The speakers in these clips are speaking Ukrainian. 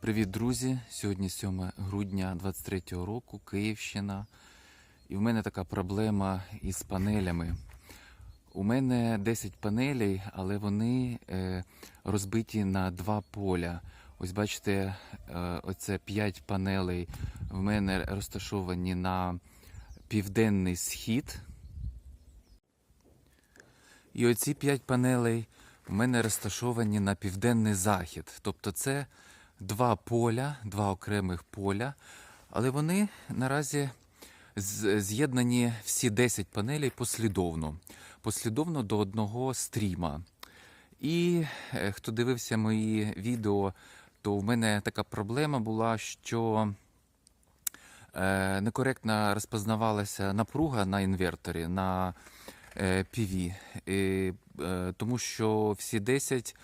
Привіт, друзі! Сьогодні 7 грудня 23 року, Київщина. І в мене така проблема із панелями. У мене 10 панелей, але вони е, розбиті на два поля. Ось бачите, е, оце 5 панелей в мене розташовані на південний схід. І оці 5 панелей в мене розташовані на південний захід. Тобто це два поля, два окремих поля, але вони наразі з'єднані всі 10 панелей послідовно, послідовно до одного стріма. І е, хто дивився мої відео, то в мене така проблема була, що е, некоректно розпознавалася напруга на інверторі на PV, е, тому що всі 10 е,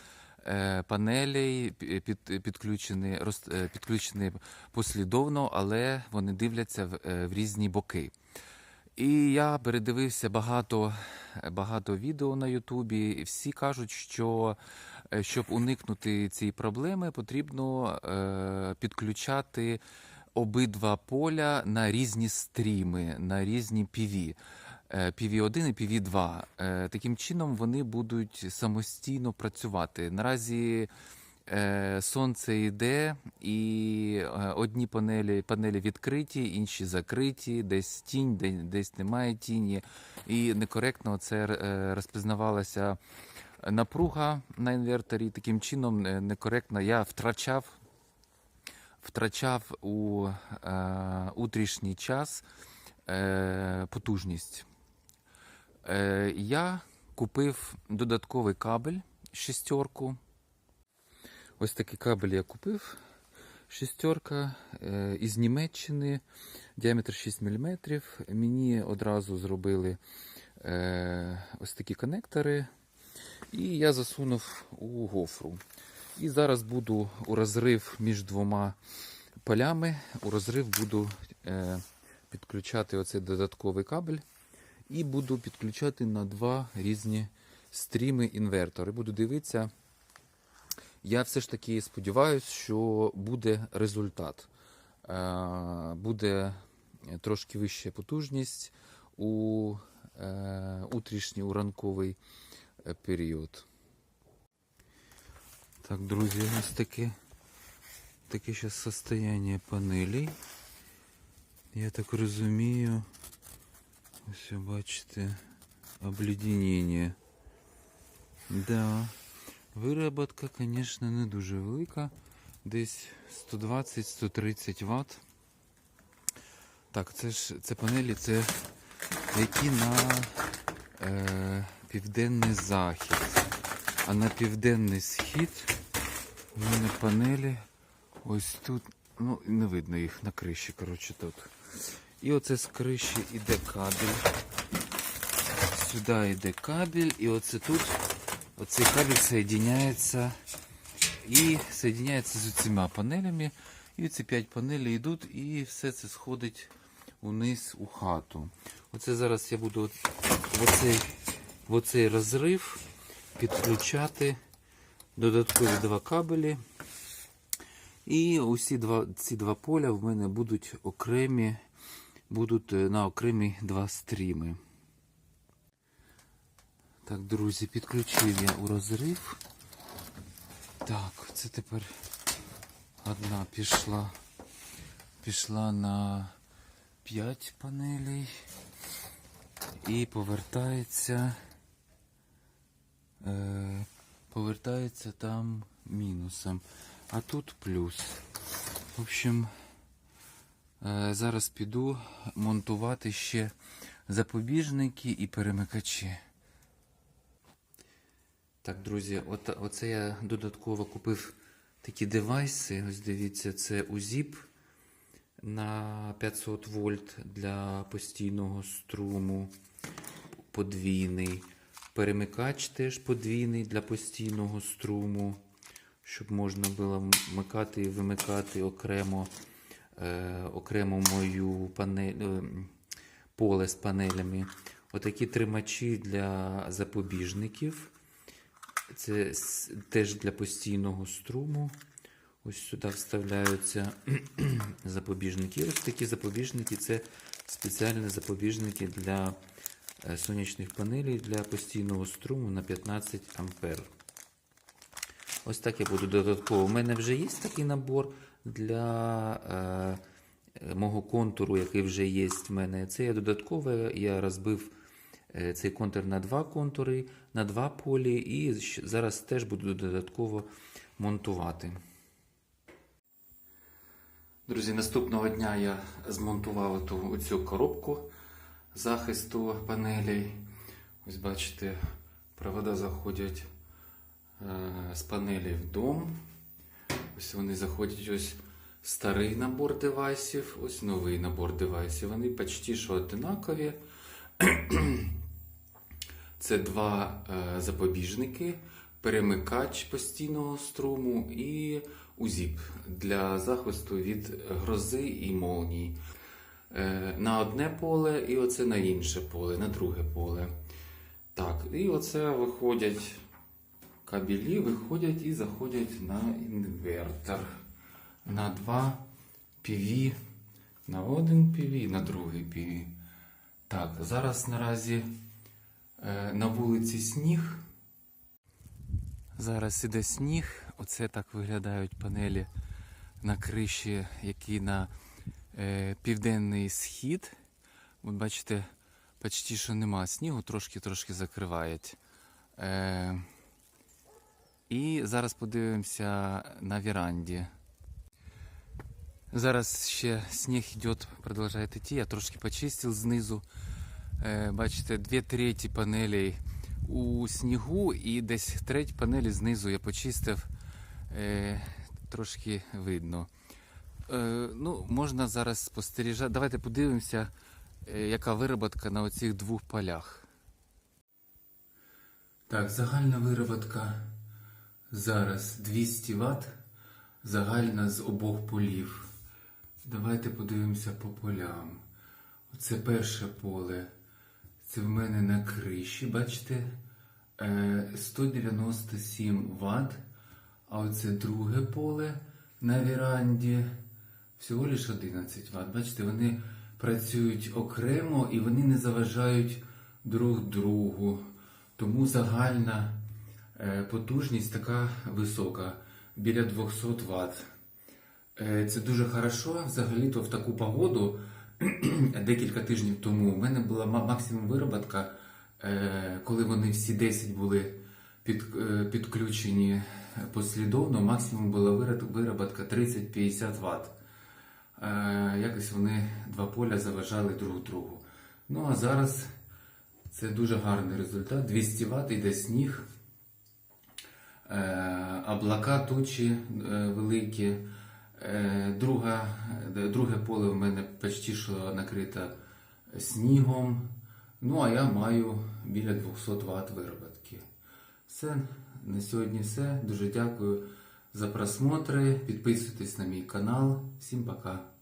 панелей під, підключені, роз- е, підключені послідовно, але вони дивляться в, е, в різні боки. І я передивився багато, багато відео на Ютубі, і всі кажуть, що е, щоб уникнути цієї проблеми, потрібно е, підключати обидва поля на різні стріми, на різні PV. Е, PV1 і PV2. Е, Таким чином вони будуть самостійно працювати. Наразі е, сонце йде, і е, одні панелі, панелі відкриті, інші закриті, десь тінь, де- десь немає тіні. І некоректно це е, розпізнавалася напруга на інверторі. Таким чином е, некоректно я втрачав втрачав у е, утрішній час е, потужність. Е, я купив додатковий кабель шістерку. Ось такий кабель я купив. Шістерка е, із Німеччини, діаметр 6 мм. Мені одразу зробили е, ось такі конектори. І я засунув у гофру. І зараз буду у розрив між двома полями. У розрив буду підключати оцей додатковий кабель. І буду підключати на два різні стріми інвертори. Буду дивитися. Я все ж таки сподіваюся, що буде результат. Е, буде трошки вища потужність у е, утрішній у ранковий е, період. Так, друзі, ось таке, таке зараз состояние панелей. Я так розумію, ось бачите, обледенення. Да. Вироботка, звісно, не дуже велика. Десь 120-130 Вт. Так, це ж це панелі, це які на е, південний захід. А на південний схід у мене панелі ось тут. Ну, не видно їх на криші, коротше, тут. І оце з криші йде кабель. Сюди йде кабель, і оце тут оцей кабель соєдиняється і соєдиняється з цими панелями. І ці 5 панелей йдуть, і все це сходить униз у хату. Оце зараз я буду в оцей, в оцей розрив підключати додаткові два кабелі. І усі два, ці два поля в мене будуть окремі, будуть е, на окремі два стріми. Так, друзі, підключив я у розрив. Так, це тепер одна пішла. Пішла на 5 панелей і повертається. Е, повертається там мінусом, а тут плюс. В общем, зараз піду монтувати ще запобіжники і перемикачі. Так, друзі, от, оце я додатково купив такі девайси. Ось дивіться, це УЗІП на 500 вольт для постійного струму подвійний. Перемикач теж подвійний для постійного струму, щоб можна було вмикати і вимикати окремо, е, окремо мою панель, е, поле з панелями. Отакі тримачі для запобіжників. Це теж для постійного струму. Ось сюди вставляються запобіжники. Ось такі запобіжники це спеціальні запобіжники для е, сонячних панелей для постійного струму на 15 ампер. Ось так я буду додатково. У мене вже є такий набор для е, мого контуру, який вже є в мене. Це я додатково, я розбив е, цей контур на два контури, на два полі, і зараз теж буду додатково монтувати. Друзі, наступного дня я змонтував ту, оцю коробку захисту панелей. Ось бачите, провода заходять е, з панелі в дом. Ось вони заходять ось старий набор девайсів, ось новий набор девайсів. Вони почти що одинакові. Це два е, запобіжники, перемикач постійного струму і узіп для захисту від грози і молній. Е, на одне поле і оце на інше поле, на друге поле. Так, і оце виходять кабелі, виходять і заходять на інвертор. На два PV, на один PV, на другий PV. Так, зараз наразі е, на вулиці сніг. Зараз іде сніг. Оце так виглядають панелі на криші, які на е, південний схід. От бачите, почти що нема снігу, трошки-трошки закривають. Е, і зараз подивимося на віранді. Зараз ще сніг йде, продовжує йти. Я трошки почистив знизу. Е, бачите, дві треті панелей у снігу і десь треть панелі знизу я почистив. Е, трошки видно. Е, ну, можна зараз спостерігати. Давайте подивимося, яка вироботка на оцих двох полях. Так, загальна вироботка зараз 200 Вт. Загальна з обох полів. Давайте подивимося по полям. Оце перше поле. Це в мене на криші, бачите? Е, 197 Вт. А оце друге поле на віранді. Всього лише 11 Вт. Бачите, вони працюють окремо і вони не заважають друг другу. Тому загальна е, потужність така висока, біля 200 Вт. Е, Це дуже хорошо. Взагалі-то в таку погоду декілька тижнів тому у мене була максимум вироботка, е, коли вони всі 10 були під, е, підключені послідовно, максимум була вироб- вироботка 30-50 Вт. Е, Якось вони два поля заважали друг другу. Ну а зараз це дуже гарний результат. 200 Вт йде сніг. Е, облака тучі е, великі. Е, друга, друге поле в мене почти що накрите снігом. Ну, а я маю біля 200 Вт вироботки. Все, на сьогодні все. Дуже дякую за просмотри. Підписуйтесь на мій канал. Всім пока.